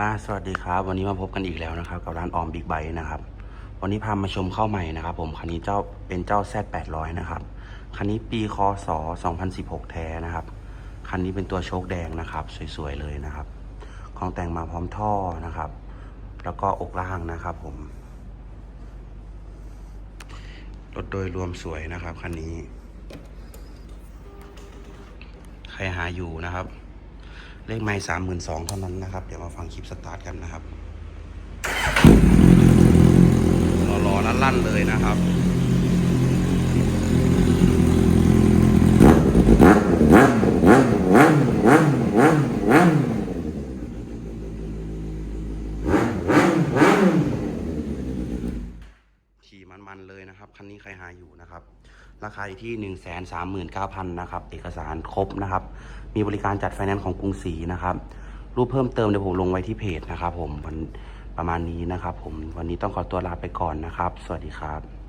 อ่าสวัสดีครับ วันนี้มาพบกันอีกแล้วนะครับ กับร้านออมบิ๊กไบค์นะครับ วันนี้พามาชมเข้าใหม่นะครับ ผมคันนี้เจ้าเป็นเจ้า Z800 นะครับคันนี้ปีคศ2016 แท้นะครับคันนี้เป็นตัวโชคแดงนะครับ สวยๆเลยนะครับของแต่งมาพร้อมท่อนะครับ แล้วก็อกล่างนะครับ ผมรถโดยรวมสวยนะครับคันนี้ ใครหาอยู่นะครับ เลขไม้สามหมื่นสองเท่านั้นนะครับ เดี๋ยวมาฟังคลิปสตาร์ทกันนะครับรอๆลั่นเลยนะครับ ขี่มันๆเลยนะครับ คันนี้ใครหาอยู่นะครับ ราคาอยู่ที่หนึ่งแสนสามหมื่นเก้าพันนะครับ เอกสารครบนะครับ มีบริการจัดไฟแนนซ์ของกรุงศรีนะครับ รูปเพิ่มเติมเดี๋ยวผมลงไว้ที่เพจนะครับ ผมวันประมาณนี้นะครับ ผมวันนี้ต้องขอตัวลาไปก่อนนะครับ สวัสดีครับ